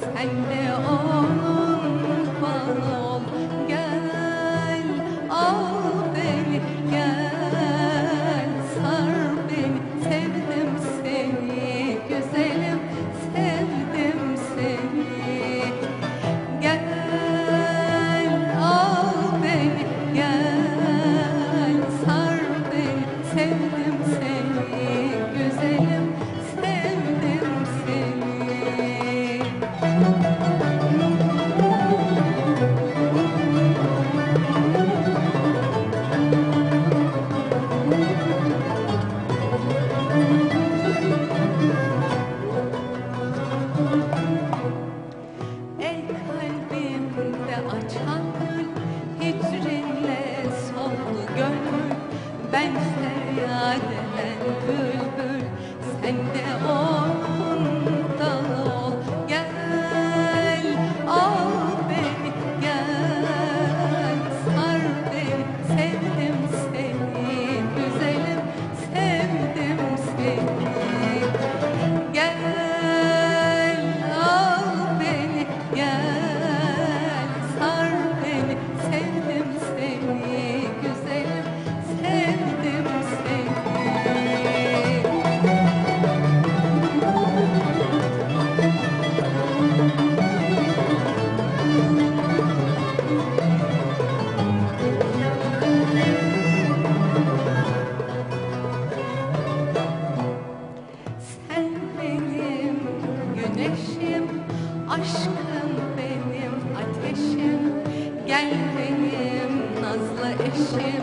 Sen de onu açan gül Hicrinle soldu gönül. Ben feryat eden Aşkım benim ateşim Gel benim nazlı eşim.